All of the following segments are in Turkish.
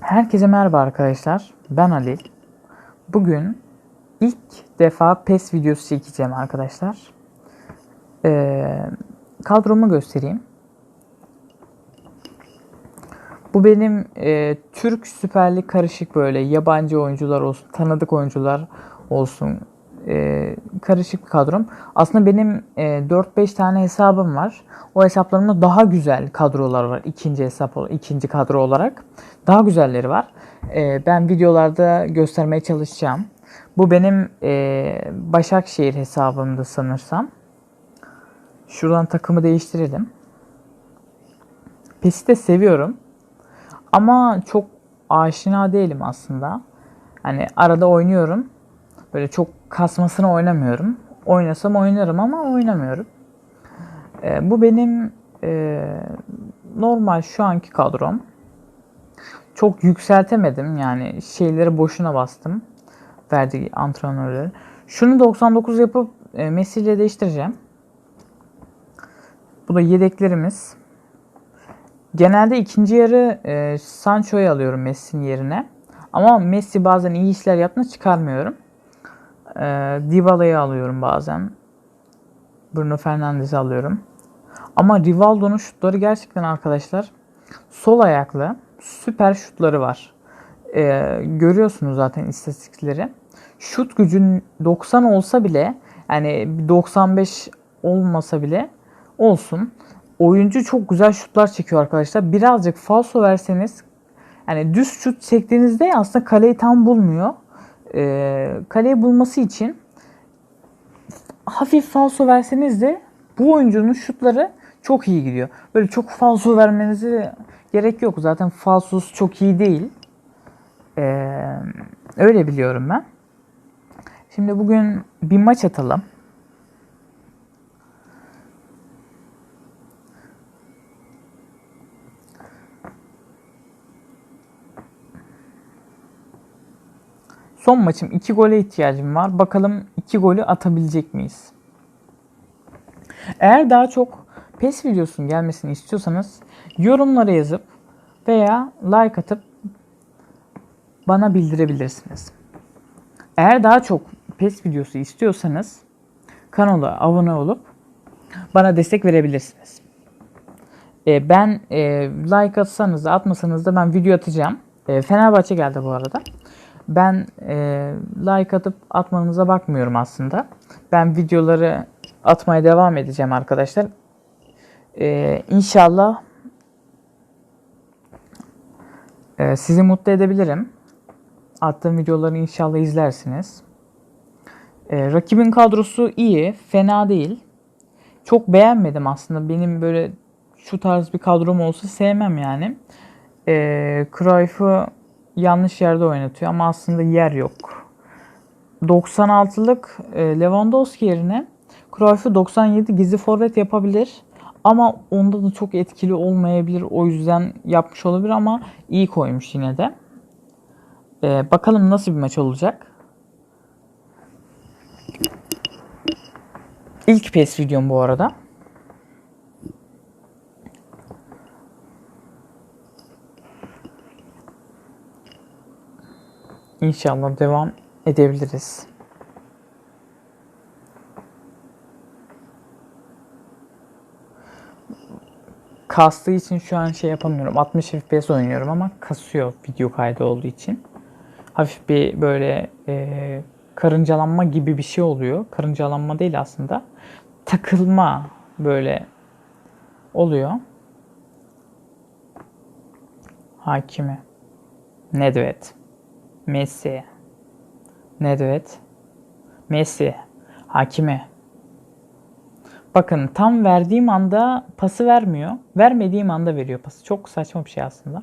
Herkese merhaba arkadaşlar. Ben Ali. Bugün ilk defa PES videosu çekeceğim arkadaşlar. Ee, kadromu göstereyim. Bu benim e, Türk Süper Lig karışık böyle yabancı oyuncular olsun, tanıdık oyuncular olsun e, karışık bir kadrom. Aslında benim e, 4-5 tane hesabım var. O hesaplarımda daha güzel kadrolar var. İkinci hesap, ikinci kadro olarak. Daha güzelleri var. E, ben videolarda göstermeye çalışacağım. Bu benim e, Başakşehir hesabımdı sanırsam. Şuradan takımı değiştirelim. PES'i de seviyorum. Ama çok aşina değilim aslında. Hani arada oynuyorum. Böyle çok kasmasını oynamıyorum. Oynasam oynarım ama oynamıyorum. Ee, bu benim e, normal şu anki kadrom. Çok yükseltemedim yani şeyleri boşuna bastım. Verdiği antrenörleri. Şunu 99 yapıp e, Messi ile değiştireceğim. Bu da yedeklerimiz. Genelde ikinci yarı e, Sancho'yu alıyorum Messi'nin yerine. Ama Messi bazen iyi işler yaptığında çıkarmıyorum. E, Dybala'yı alıyorum bazen. Bruno Fernandes'i alıyorum. Ama Rivaldo'nun şutları gerçekten arkadaşlar sol ayaklı süper şutları var. E, görüyorsunuz zaten istatistikleri. Şut gücün 90 olsa bile yani 95 olmasa bile olsun. Oyuncu çok güzel şutlar çekiyor arkadaşlar. Birazcık falso verseniz yani düz şut çektiğinizde aslında kaleyi tam bulmuyor. Ee, kaleyi bulması için hafif falso verseniz de bu oyuncunun şutları çok iyi gidiyor. Böyle çok falso vermenize gerek yok. Zaten falsosu çok iyi değil. Ee, öyle biliyorum ben. Şimdi bugün bir maç atalım. Son maçım 2 gole ihtiyacım var. Bakalım 2 golü atabilecek miyiz? Eğer daha çok PES videosunun gelmesini istiyorsanız yorumlara yazıp veya like atıp bana bildirebilirsiniz. Eğer daha çok PES videosu istiyorsanız kanala abone olup bana destek verebilirsiniz. E, ben e, like atsanız da atmasanız da ben video atacağım. E, Fenerbahçe geldi bu arada. Ben e, like atıp atmanıza bakmıyorum aslında. Ben videoları atmaya devam edeceğim arkadaşlar. E, inşallah e, sizi mutlu edebilirim. Attığım videoları inşallah izlersiniz. E, rakibin kadrosu iyi, fena değil. Çok beğenmedim aslında. Benim böyle şu tarz bir kadrom olsa sevmem yani. E, Cruyff'u yanlış yerde oynatıyor ama aslında yer yok. 96'lık e, Lewandowski yerine Cruyff'u 97 gizli forvet yapabilir. Ama onda da çok etkili olmayabilir. O yüzden yapmış olabilir ama iyi koymuş yine de. E, bakalım nasıl bir maç olacak. İlk PES videom bu arada. İnşallah devam edebiliriz. Kastığı için şu an şey yapamıyorum. 60 FPS oynuyorum ama kasıyor video kaydı olduğu için. Hafif bir böyle e, karıncalanma gibi bir şey oluyor. Karıncalanma değil aslında. Takılma böyle oluyor. Hakime. Nedved. Messi. Nedved. Messi. Hakime. Bakın tam verdiğim anda pası vermiyor. Vermediğim anda veriyor pası. Çok saçma bir şey aslında.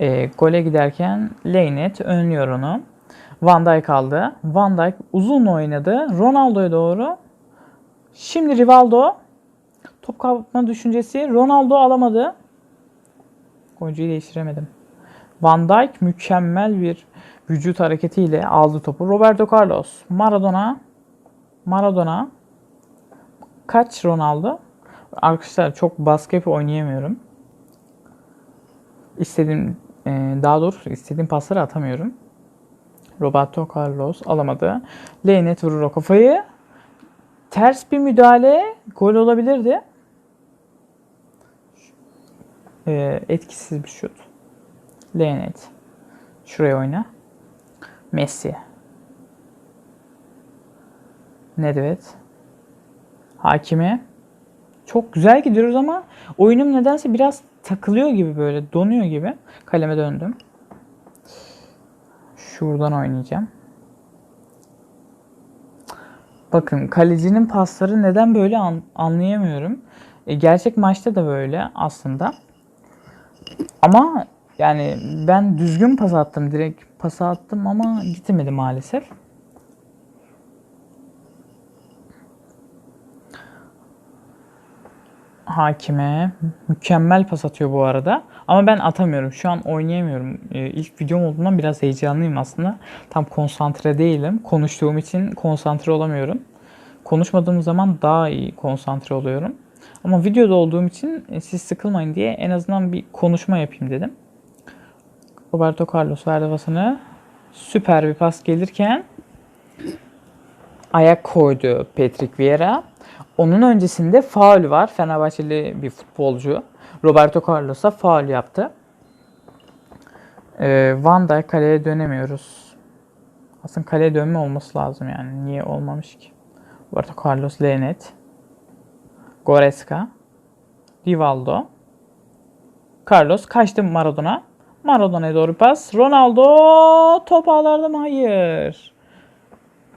E, gole giderken Leynet önlüyor onu. Van Dijk aldı. Van Dijk uzun oynadı. Ronaldo'ya doğru. Şimdi Rivaldo Top kapma düşüncesi. Ronaldo alamadı. Oyuncuyu değiştiremedim. Van Dijk mükemmel bir vücut hareketiyle aldı topu. Roberto Carlos, Maradona, Maradona. Kaç Ronaldo? Arkadaşlar çok basket oynayamıyorum. İstediğim, e, daha doğrusu istediğim pasları atamıyorum. Roberto Carlos alamadı. Leynet vurur o kafayı. Ters bir müdahale gol olabilirdi. E, etkisiz bir şut. Leynet. Şuraya oyna. Messi. Nedved. Hakimi. Çok güzel gidiyoruz ama oyunum nedense biraz takılıyor gibi böyle donuyor gibi. Kaleme döndüm. Şuradan oynayacağım. Bakın kalecinin pasları neden böyle an- anlayamıyorum. E, gerçek maçta da böyle aslında. Ama yani ben düzgün pas attım. Direkt pas attım ama gitmedi maalesef. Hakime mükemmel pas atıyor bu arada. Ama ben atamıyorum. Şu an oynayamıyorum. Ee, ilk videom olduğundan biraz heyecanlıyım aslında. Tam konsantre değilim. Konuştuğum için konsantre olamıyorum. Konuşmadığım zaman daha iyi konsantre oluyorum. Ama videoda olduğum için e, siz sıkılmayın diye en azından bir konuşma yapayım dedim. Roberto Carlos verdi pasını. Süper bir pas gelirken ayak koydu Patrick Vieira. Onun öncesinde faul var. Fenerbahçeli bir futbolcu. Roberto Carlos'a faul yaptı. Ee, Van Dijk kaleye dönemiyoruz. Aslında kaleye dönme olması lazım yani. Niye olmamış ki? Roberto Carlos, Lenet. Goretzka. Rivaldo. Carlos kaçtı Maradona. Maradona'ya doğru pas. Ronaldo top ağlarda mı? Hayır.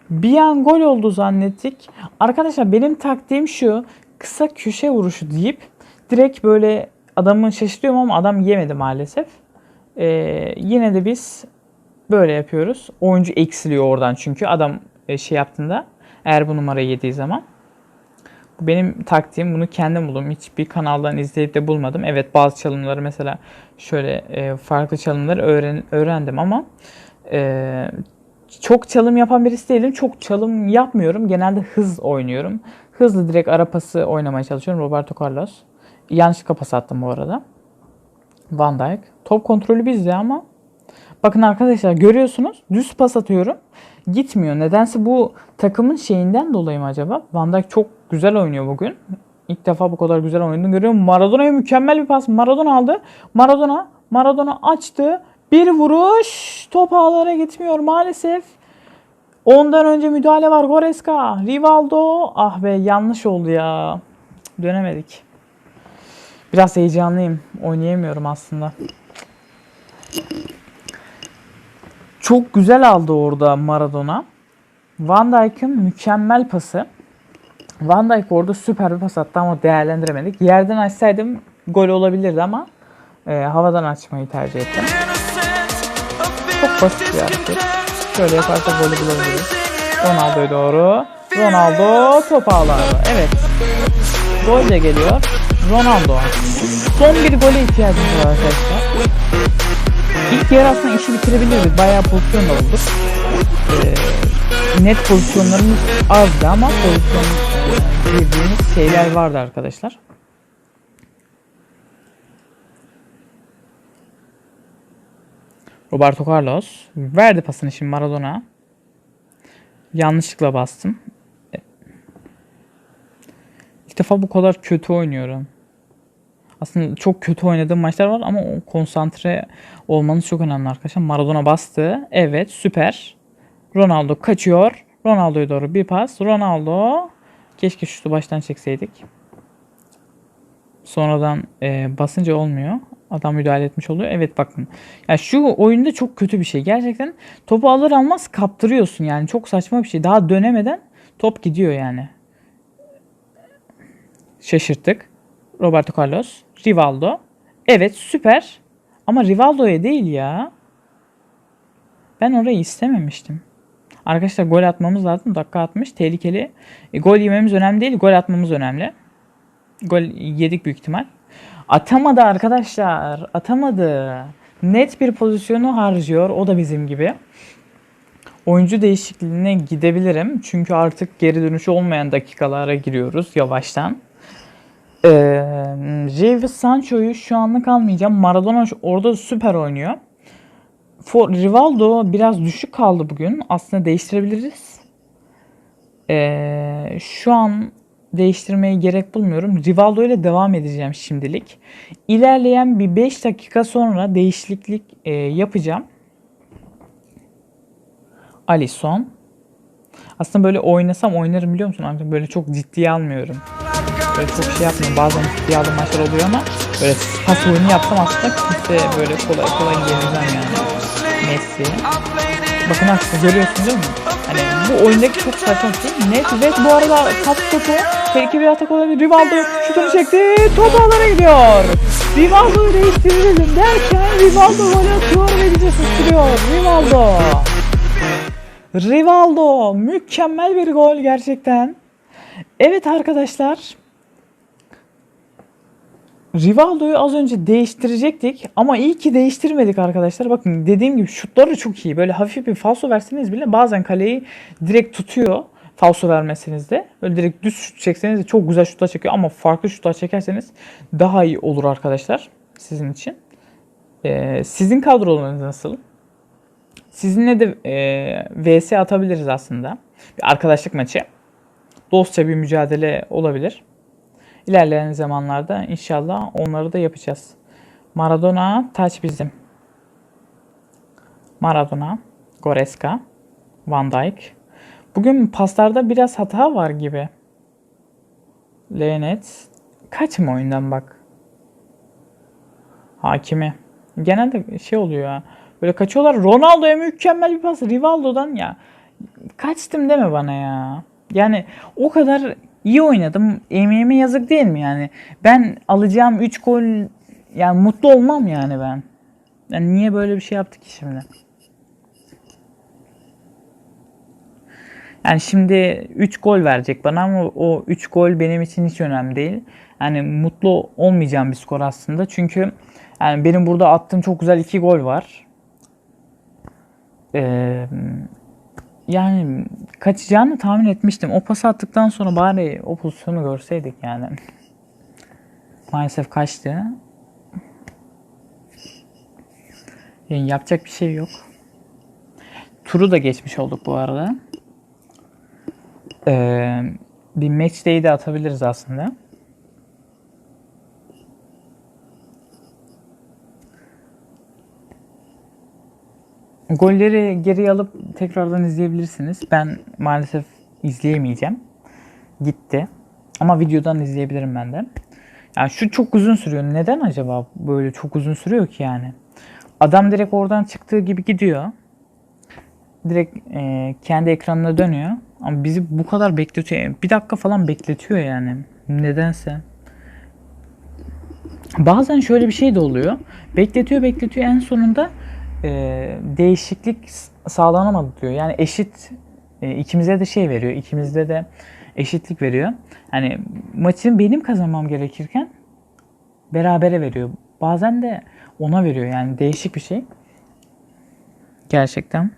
Bir an gol oldu zannettik. Arkadaşlar benim taktiğim şu. Kısa köşe vuruşu deyip direkt böyle adamı şaşırtıyorum ama adam yemedi maalesef. Ee, yine de biz böyle yapıyoruz. Oyuncu eksiliyor oradan çünkü adam e, şey yaptığında eğer bu numarayı yediği zaman. Benim taktiğim. Bunu kendim buldum. Hiçbir kanaldan izleyip de bulmadım. Evet bazı çalımları mesela şöyle e, farklı çalımları öğren, öğrendim ama e, çok çalım yapan birisi değilim. Çok çalım yapmıyorum. Genelde hız oynuyorum. Hızlı direkt ara pası oynamaya çalışıyorum. Roberto Carlos. Yanlışlıkla pas attım bu arada. Van Dijk. Top kontrolü bizde ama bakın arkadaşlar görüyorsunuz düz pas atıyorum. Gitmiyor. Nedense bu takımın şeyinden dolayı mı acaba? Van Dijk çok güzel oynuyor bugün. İlk defa bu kadar güzel oynadığını görüyorum. Maradona'ya mükemmel bir pas. Maradona aldı. Maradona Maradona açtı. Bir vuruş. Top ağlara gitmiyor maalesef. Ondan önce müdahale var. Goretzka. Rivaldo. Ah be yanlış oldu ya. Dönemedik. Biraz heyecanlıyım. Oynayamıyorum aslında. Çok güzel aldı orada Maradona. Van Dijk'ın mükemmel pası. Van Dijk orada süper bir pas attı ama değerlendiremedik. Yerden açsaydım gol olabilirdi ama e, havadan açmayı tercih ettim. Çok basit bir hareket. Şöyle yaparsak golü bulabiliriz. Ronaldo'ya doğru. Ronaldo top ağlarda. Evet. Gol de geliyor. Ronaldo. Son bir gole ihtiyacımız var arkadaşlar. İlk yarı aslında işi bitirebilirdik. Bayağı pozisyon da bulduk. Ee, net pozisyonlarımız azdı ama pozisyon e, girdiğimiz şeyler vardı arkadaşlar. Roberto Carlos verdi pasını şimdi Maradona. Yanlışlıkla bastım. İlk defa bu kadar kötü oynuyorum. Aslında çok kötü oynadığım maçlar var ama konsantre olmanız çok önemli arkadaşlar. Maradona bastı. Evet süper. Ronaldo kaçıyor. Ronaldo'ya doğru bir pas. Ronaldo. Keşke şutu baştan çekseydik. Sonradan e, basınca olmuyor. Adam müdahale etmiş oluyor. Evet bakın. Ya şu oyunda çok kötü bir şey. Gerçekten topu alır almaz kaptırıyorsun yani. Çok saçma bir şey. Daha dönemeden top gidiyor yani. Şaşırttık. Roberto Carlos. Rivaldo. Evet süper. Ama Rivaldo'ya değil ya. Ben orayı istememiştim. Arkadaşlar gol atmamız lazım. Dakika 60. Tehlikeli. E, gol yememiz önemli değil. Gol atmamız önemli. Gol yedik büyük ihtimal. Atamadı arkadaşlar. Atamadı. Net bir pozisyonu harcıyor. O da bizim gibi. Oyuncu değişikliğine gidebilirim. Çünkü artık geri dönüşü olmayan dakikalara giriyoruz yavaştan. Ee, Javis Sancho'yu şu anlık almayacağım. Maradona orada süper oynuyor. For, Rivaldo biraz düşük kaldı bugün. Aslında değiştirebiliriz. Ee, şu an değiştirmeye gerek bulmuyorum. Rivaldo ile devam edeceğim şimdilik. İlerleyen bir 5 dakika sonra değişiklik e, yapacağım. Alisson. Aslında böyle oynasam oynarım biliyor musun? Ancak böyle çok ciddiye almıyorum. Böyle çok şey yapmıyorum. Bazen ciddiye aldığım maçlar oluyor ama böyle pas oyunu yapsam aslında kimse böyle kolay kolay yenilmem yani. Messi. Bakın aslında görüyorsun değil mi? Hani bu oyundaki çok saçma şey. Net ve bu arada top topu tehlikeli bir atak olabilir. Rivaldo şutunu çekti. Top ağlara gidiyor. Rivaldo'yu değiştirelim derken Rivaldo gol atıyor ve bize susturuyor. Rivaldo. Rivaldo mükemmel bir gol gerçekten. Evet arkadaşlar. Rivaldo'yu az önce değiştirecektik ama iyi ki değiştirmedik arkadaşlar. Bakın dediğim gibi şutları çok iyi. Böyle hafif bir falso verseniz bile bazen kaleyi direkt tutuyor. Falso vermeseniz de. Böyle direkt düz şut çekseniz de çok güzel şutlar çekiyor ama farklı şutlar çekerseniz daha iyi olur arkadaşlar sizin için. Ee, sizin kadrolarınız nasıl? Sizinle de e, VS atabiliriz aslında. Bir arkadaşlık maçı. Dostça bir mücadele olabilir. İlerleyen zamanlarda inşallah onları da yapacağız. Maradona taç bizim. Maradona, Goreska, Van Dijk. Bugün paslarda biraz hata var gibi. Lenet. Kaç mı oyundan bak. Hakimi. Genelde şey oluyor ya. Böyle kaçıyorlar. Ronaldo'ya mükemmel bir pas. Rivaldo'dan ya. Kaçtım deme bana ya. Yani o kadar iyi oynadım. Emeğime yazık değil mi yani? Ben alacağım 3 gol yani mutlu olmam yani ben. Yani niye böyle bir şey yaptık ki şimdi? Yani şimdi 3 gol verecek bana ama o 3 gol benim için hiç önemli değil. Yani mutlu olmayacağım bir skor aslında. Çünkü yani benim burada attığım çok güzel 2 gol var. Ee, yani kaçacağını tahmin etmiştim. O pası attıktan sonra bari o pozisyonu görseydik yani. Maalesef kaçtı. Yani yapacak bir şey yok. Turu da geçmiş olduk bu arada. Ee, bir match day de atabiliriz aslında. Golleri geri alıp tekrardan izleyebilirsiniz. Ben maalesef izleyemeyeceğim. Gitti. Ama videodan izleyebilirim ben de. Yani şu çok uzun sürüyor. Neden acaba böyle çok uzun sürüyor ki yani? Adam direkt oradan çıktığı gibi gidiyor. Direkt e, kendi ekranına dönüyor. Ama bizi bu kadar bekletiyor. Bir dakika falan bekletiyor yani. Nedense. Bazen şöyle bir şey de oluyor. Bekletiyor bekletiyor en sonunda e, değişiklik sağlanamadı diyor. Yani eşit e, ikimize de şey veriyor. ikimizde de eşitlik veriyor. Hani maçın benim kazanmam gerekirken berabere veriyor. Bazen de ona veriyor. Yani değişik bir şey. Gerçekten.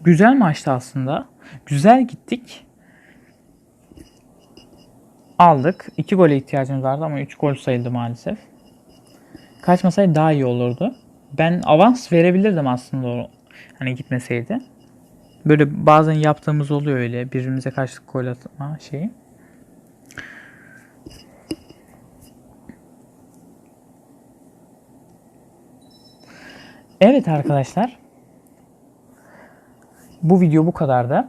Güzel maçtı aslında. Güzel gittik. Aldık. 2 gole ihtiyacımız vardı ama 3 gol sayıldı maalesef. Kaçmasaydı daha iyi olurdu. Ben avans verebilirdim aslında o hani gitmeseydi. Böyle bazen yaptığımız oluyor öyle birbirimize karşı gol atma şeyi. Evet arkadaşlar. Bu video bu kadardı.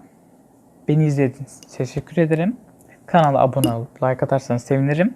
Beni izlediğiniz için teşekkür ederim. Kanala abone olup like atarsanız sevinirim.